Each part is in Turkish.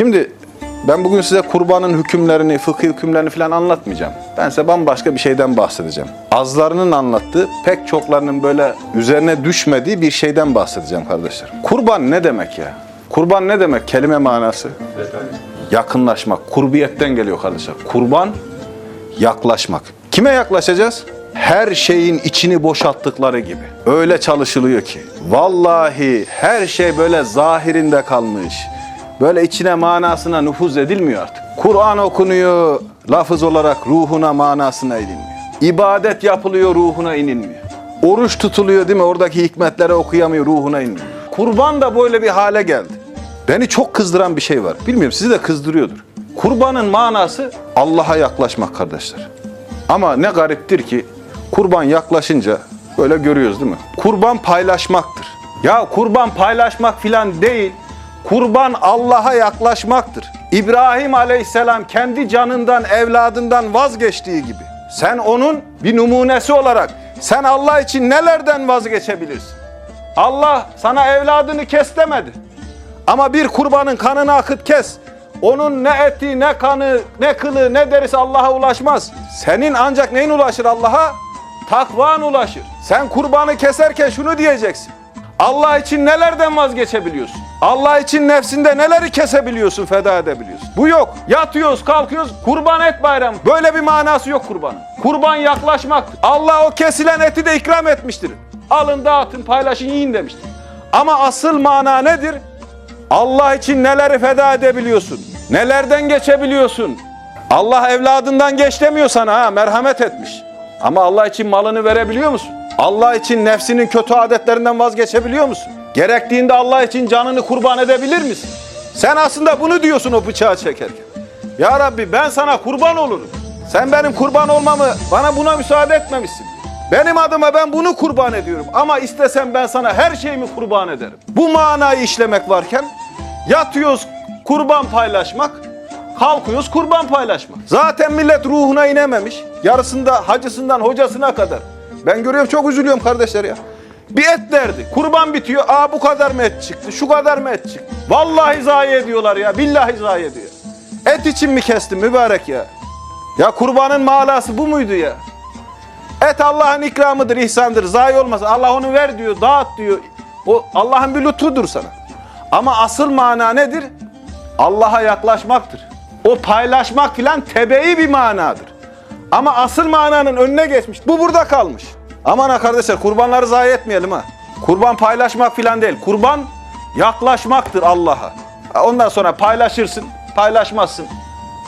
Şimdi ben bugün size kurbanın hükümlerini, fıkhi hükümlerini falan anlatmayacağım. Ben size bambaşka bir şeyden bahsedeceğim. Azlarının anlattığı, pek çoklarının böyle üzerine düşmediği bir şeyden bahsedeceğim kardeşler. Kurban ne demek ya? Kurban ne demek? Kelime manası. Yakınlaşmak, kurbiyetten geliyor kardeşler. Kurban, yaklaşmak. Kime yaklaşacağız? Her şeyin içini boşalttıkları gibi. Öyle çalışılıyor ki. Vallahi her şey böyle zahirinde kalmış. Böyle içine manasına nüfuz edilmiyor artık. Kur'an okunuyor, lafız olarak ruhuna manasına inilmiyor. İbadet yapılıyor, ruhuna inilmiyor. Oruç tutuluyor değil mi? Oradaki hikmetleri okuyamıyor, ruhuna inmiyor. Kurban da böyle bir hale geldi. Beni çok kızdıran bir şey var. Bilmiyorum sizi de kızdırıyordur. Kurbanın manası Allah'a yaklaşmak kardeşler. Ama ne gariptir ki kurban yaklaşınca böyle görüyoruz değil mi? Kurban paylaşmaktır. Ya kurban paylaşmak filan değil. Kurban Allah'a yaklaşmaktır. İbrahim aleyhisselam kendi canından, evladından vazgeçtiği gibi. Sen onun bir numunesi olarak sen Allah için nelerden vazgeçebilirsin? Allah sana evladını kes demedi. Ama bir kurbanın kanını akıt kes. Onun ne eti, ne kanı, ne kılı, ne derisi Allah'a ulaşmaz. Senin ancak neyin ulaşır Allah'a? Takvan ulaşır. Sen kurbanı keserken şunu diyeceksin. Allah için nelerden vazgeçebiliyorsun? Allah için nefsinde neleri kesebiliyorsun, feda edebiliyorsun? Bu yok. Yatıyoruz, kalkıyoruz, kurban et bayramı. Böyle bir manası yok kurbanın. Kurban yaklaşmaktır. Allah o kesilen eti de ikram etmiştir. Alın dağıtın, paylaşın, yiyin demiştir. Ama asıl mana nedir? Allah için neleri feda edebiliyorsun? Nelerden geçebiliyorsun? Allah evladından geç demiyor sana ha, merhamet etmiş. Ama Allah için malını verebiliyor musun? Allah için nefsinin kötü adetlerinden vazgeçebiliyor musun? Gerektiğinde Allah için canını kurban edebilir misin? Sen aslında bunu diyorsun o bıçağı çekerken. Ya Rabbi ben sana kurban olurum. Sen benim kurban olmamı, bana buna müsaade etmemişsin. Benim adıma ben bunu kurban ediyorum. Ama istesem ben sana her şeyimi kurban ederim. Bu manayı işlemek varken yatıyoruz kurban paylaşmak, kalkıyoruz kurban paylaşmak. Zaten millet ruhuna inememiş. Yarısında hacısından hocasına kadar. Ben görüyorum çok üzülüyorum kardeşler ya. Bir et derdi. Kurban bitiyor. Aa bu kadar mı et çıktı? Şu kadar mı et çıktı? Vallahi zayi ediyorlar ya. Billahi zayi ediyor. Et için mi kestin mübarek ya? Ya kurbanın manası bu muydu ya? Et Allah'ın ikramıdır, ihsandır. Zayi olmasın. Allah onu ver diyor, dağıt diyor. O Allah'ın bir lütfudur sana. Ama asıl mana nedir? Allah'a yaklaşmaktır. O paylaşmak filan tebe'i bir manadır. Ama asıl mananın önüne geçmiş. Bu burada kalmış. Aman ha kardeşler kurbanları zayi etmeyelim ha. Kurban paylaşmak filan değil. Kurban yaklaşmaktır Allah'a. Ondan sonra paylaşırsın, paylaşmazsın.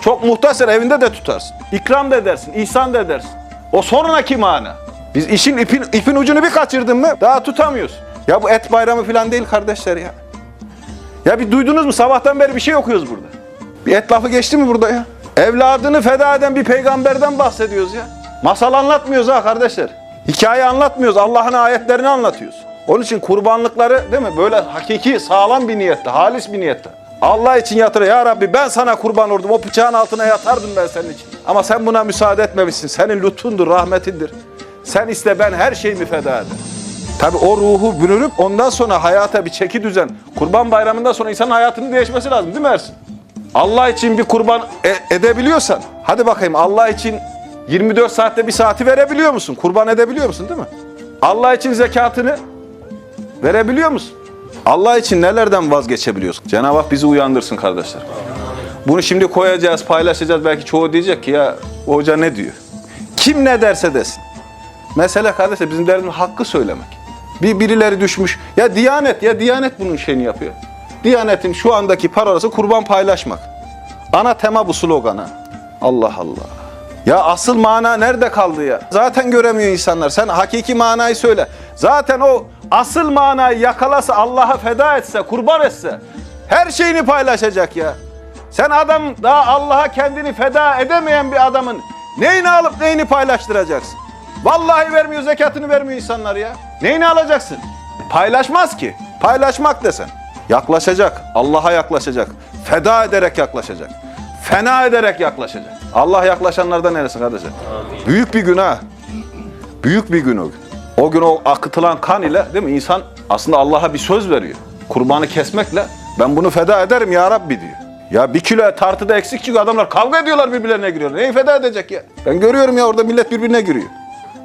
Çok muhtaçsan evinde de tutarsın. İkram da edersin, ihsan da edersin. O sonraki mana. Biz işin ipin, ipin ucunu bir kaçırdın mı daha tutamıyoruz. Ya bu et bayramı falan değil kardeşler ya. Ya bir duydunuz mu? Sabahtan beri bir şey okuyoruz burada. Bir et lafı geçti mi burada ya? Evladını feda eden bir peygamberden bahsediyoruz ya. Masal anlatmıyoruz ha kardeşler. Hikaye anlatmıyoruz. Allah'ın ayetlerini anlatıyoruz. Onun için kurbanlıkları değil mi? Böyle hakiki sağlam bir niyette, halis bir niyette. Allah için yatır. Ya Rabbi ben sana kurban olurdum. O bıçağın altına yatardım ben senin için. Ama sen buna müsaade etmemişsin. Senin lütfundur, rahmetindir. Sen iste ben her şeyimi feda ederim. Tabi o ruhu bürünüp ondan sonra hayata bir çeki düzen. Kurban bayramından sonra insanın hayatının değişmesi lazım değil mi Ersin? Allah için bir kurban e- edebiliyorsan, hadi bakayım Allah için 24 saatte bir saati verebiliyor musun? Kurban edebiliyor musun değil mi? Allah için zekatını verebiliyor musun? Allah için nelerden vazgeçebiliyorsun? Cenab-ı Hak bizi uyandırsın kardeşler. Bunu şimdi koyacağız, paylaşacağız. Belki çoğu diyecek ki ya hoca ne diyor? Kim ne derse desin. Mesele kardeşler bizim derdimiz hakkı söylemek. Bir birileri düşmüş. Ya Diyanet ya Diyanet bunun şeyini yapıyor. Diyanetin şu andaki parası kurban paylaşmak. Ana tema bu slogana. Allah Allah. Ya asıl mana nerede kaldı ya? Zaten göremiyor insanlar. Sen hakiki manayı söyle. Zaten o asıl manayı yakalasa, Allah'a feda etse, kurban etse her şeyini paylaşacak ya. Sen adam daha Allah'a kendini feda edemeyen bir adamın neyini alıp neyini paylaştıracaksın? Vallahi vermiyor, zekatını vermiyor insanlar ya. Neyini alacaksın? Paylaşmaz ki. Paylaşmak desen. Yaklaşacak, Allah'a yaklaşacak. Feda ederek yaklaşacak. Fena ederek yaklaşacak. Allah yaklaşanlardan neresi kardeşler? Büyük bir günah. Büyük bir gün o gün. O gün o akıtılan kan ile değil mi insan aslında Allah'a bir söz veriyor. Kurbanı kesmekle ben bunu feda ederim ya Rabbi diyor. Ya bir kilo tartıda eksik çıkıyor. Adamlar kavga ediyorlar birbirlerine giriyor. Neyi feda edecek ya? Ben görüyorum ya orada millet birbirine giriyor.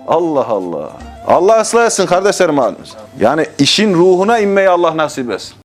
Allah Allah. Allah ıslah etsin kardeşlerim halimiz. Yani işin ruhuna inmeyi Allah nasip etsin.